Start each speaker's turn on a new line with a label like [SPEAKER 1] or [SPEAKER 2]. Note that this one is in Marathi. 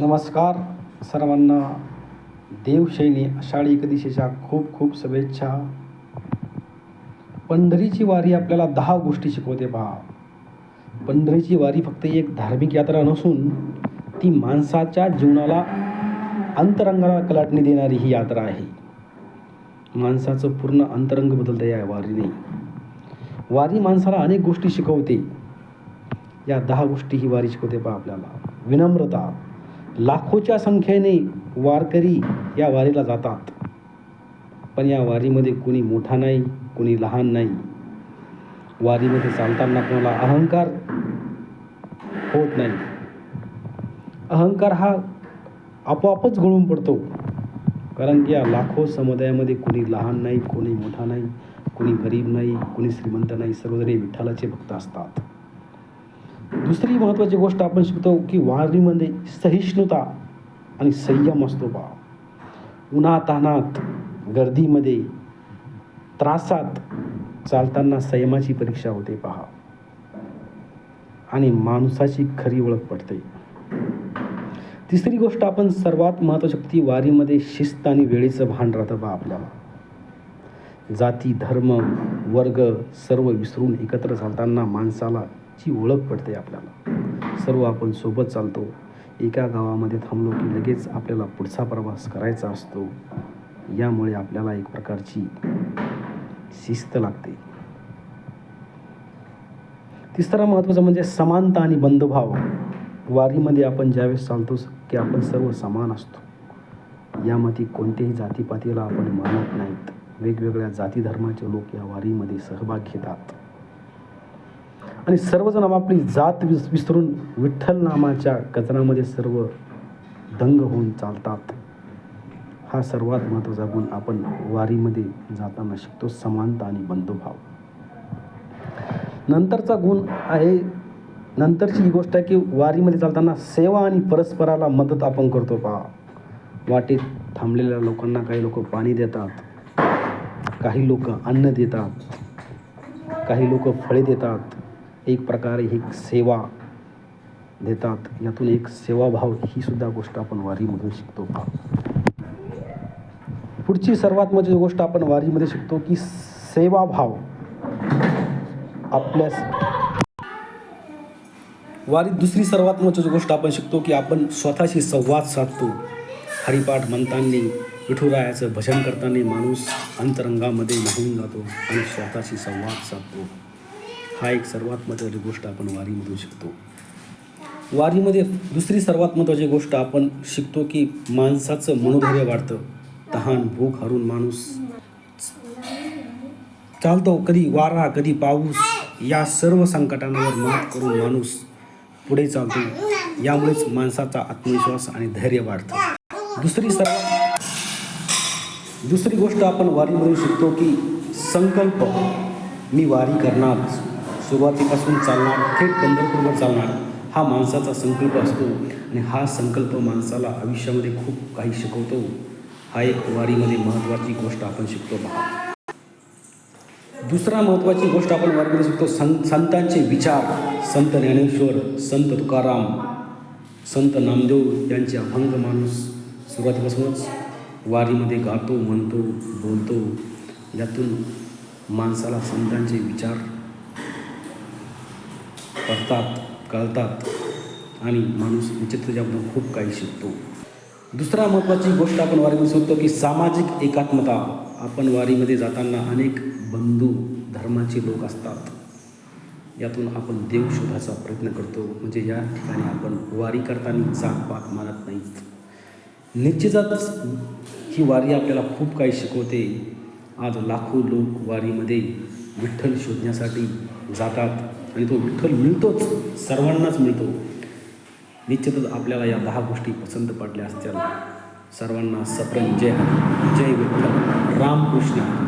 [SPEAKER 1] नमस्कार सर्वांना देवशैनी आषाढी एकादशीच्या खूप खूप शुभेच्छा. पंढरीची वारी आपल्याला दहा गोष्टी शिकवते पहा पंढरीची वारी फक्त एक धार्मिक यात्रा नसून ती माणसाच्या जीवनाला अंतरंगाला कलाटणी देणारी ही यात्रा आहे. माणसाचं पूर्ण अंतरंग बदलतं या वारीने. वारी माणसाला अनेक गोष्टी शिकवते. या दहा गोष्टी ही वारी शिकवते पहा आपल्याला. विनम्रता. लाखोच्या संख्येने वारकरी या वारीला जातात. पण या वारीमध्ये कोणी मोठा नाही कोणी लहान नाही. वारीमध्ये चालताना कोणाला अहंकार होत नाही. अहंकार हा आपोआपच गळून पडतो. कारण की या लाखो समुदायामध्ये कोणी लहान नाही कोणी मोठा नाही कोणी गरीब नाही कोणी श्रीमंत नाही सर्वजण विठ्ठलाचे भक्त असतात. दुसरी महत्त्वाची गोष्ट आपण शिकतो की वारीमध्ये सहिष्णुता आणि संयम असतो बा. उन्हातानात गर्दीमध्ये त्रासात चालताना संयमाची परीक्षा होते पहा. आणि माणसाची खरी ओळख पडते. तिसरी गोष्ट आपण सर्वात महत्त्वाची ती वारीमध्ये शिस्त आणि वेळेचं भान राहतं बा आपल्याला. जाती धर्म वर्ग सर्व विसरून एकत्र चालताना माणसाला ची ओळख पडते आपल्याला. सर्व आपण सोबत चालतो. एका गावामध्ये थांबलो की लगेच आपल्याला पुढचा प्रवास करायचा असतो. यामुळे आपल्याला एक प्रकारची शिस्त लागते. तिसरा महत्त्वाचं म्हणजे समानता आणि बंधुभाव. वारीमध्ये आपण ज्यावेळेस चालतो की आपण सर्व समान असतो. यामध्ये कोणत्याही जातीपातीला आपण मानत नाहीत. वेगवेगळ्या जाती धर्माचे लोक या वारीमध्ये सहभाग घेतात. आणि सर्वजण आपापली जात विस विसरून विठ्ठल नामाच्या गजनामध्ये सर्व दंग होऊन चालतात. हा सर्वात महत्त्वाचा गुण आपण वारीमध्ये जाताना शिकतो समानता आणि बंधुभाव. नंतरचा गुण आहे नंतरची ही गोष्ट आहे की वारीमध्ये चालताना सेवा आणि परस्पराला मदत आपण करतो पहा. वाटेत थांबलेल्या लोकांना काही लोक पाणी देतात काही लोक अन्न देतात काही लोक फळे देतात एक प्रकारे ही सेवा देतात. यातून एक सेवाभाव ही सुद्धा गोष्ट आपण वारीमधून शिकतो. पुढची सर्वात महत्त्वाची गोष्ट आपण वारीमध्ये शिकतो की सेवाभाव आपल्या वारीत दुसरी सर्वात महत्त्वाची गोष्ट आपण शिकतो की आपण स्वतःशी संवाद साधतो. हरिपाठ म्हणताना विठुरायाचं भजन करताना माणूस अंतरंगामध्ये न्हावून जातो आणि स्वतःशी संवाद साधतो. हा एक सर्वात महत्त्वाची गोष्ट आपण वारीमधून शिकतो. वारीमध्ये दुसरी सर्वात महत्त्वाची गोष्ट आपण शिकतो की माणसाचं मनोधैर्य वाढतं. तहान भूक हरून माणूस. चालतो कधी वारा कधी पाऊस या सर्व संकटांवर मात करून माणूस पुढे चालतो. यामुळेच माणसाचा आत्मविश्वास आणि धैर्य वाढतं. दुसरी सर्व दुसरी गोष्ट आपण वारीमधून शिकतो की संकल्प. मी वारी करणार. सुरुवातीपासून चालणार थेट पंढरपूरवर चालणार हा माणसाचा संकल्प असतो. आणि हा संकल्प माणसाला आयुष्यामध्ये खूप काही शिकवतो. हा एक वारीमध्ये महत्त्वाची गोष्ट आपण शिकतो पहा दुसरा महत्त्वाची गोष्ट आपण वारीमध्ये शिकतो सं संतांचे विचार. संत ज्ञानेश्वर संत तुकाराम संत नामदेव यांचे अभंग माणूस सुरुवातीपासूनच वारीमध्ये गातो म्हणतो बोलतो. यातून माणसाला संतांचे विचार पडतात कळतात आणि माणूस निश्चित खूप काही शिकतो. दुसरा महत्त्वाची गोष्ट आपण वारीमध्ये शिकतो की सामाजिक एकात्मता. आपण वारीमध्ये जाताना अनेक बंधू धर्माचे लोक असतात. यातून आपण देव शोधायचा प्रयत्न करतो. म्हणजे या ठिकाणी आपण वारी करताना जातपात मानत नाहीत निश्चितच ही वारी आपल्याला खूप काही शिकवते. आज लाखो लोक वारीमध्ये विठ्ठल शोधण्यासाठी जातात. आणि तो विठ्ठल मिळतोच. सर्वांनाच मिळतो. निश्चितच आपल्याला या दहा गोष्टी पसंत पडल्या असतील. सर्वांना सप्रेम. जय जय विठ्ठल. रामकृष्ण.